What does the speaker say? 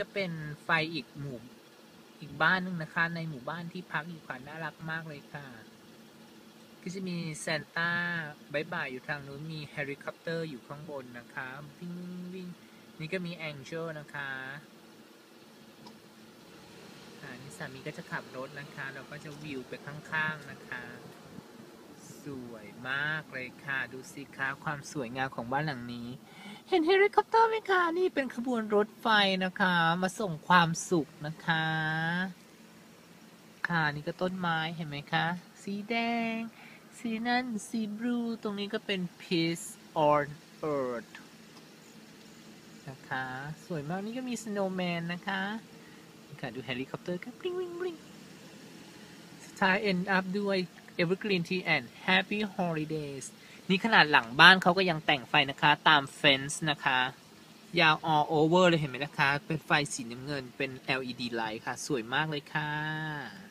ก็เป็นไฟอีกหมู่อีกบ้านหนึงนะคะ ในหมู่บ้านที่พักอยู่ค่ะน่ารักมากเลยค่ะ ก็จะมีซนต้าบายบายอยู่ทางนู้นมีเฮลิคอปเตอร์อยู่ข้างบนนะคะวิ่งวิ่งนี่ก็มีแองเจลนะคะอ่านี่สามีก็จะขับรถนะคะ เราก็จะวิวไปข้างๆนะคะ สวยมากเลยค่ะ ดูสิคะความสวยงามของบ้านหลังนี้ เห็นเฮลิคอปเตอร์ไหมคะ นี่เป็นขบวนรถไฟนะคะ มาส่งความสุขนะคะ ค่ะนี่ก็ต้นไม้เห็นไหมคะ สีแดง สีนั่น สีบลู ตรงนี้ก็เป็น peace on earth นะคะ สวยมากนี่ก็มี snowman นะคะค่ะดูเฮลิคอปเตอร์ก็บลิงบลิงบลิงสุดท้าย end up ด้วย evergreen tea and happy holidays นี่ขนาดหลังบ้านเขาก็ยังแต่งไฟนะคะตามเฟนส์นะคะ ยาว all over เลยเห็นไหมนะคะ เป็นไฟสีน้ำเงินเป็น LED light ค่ะ สวยมากเลยค่ะ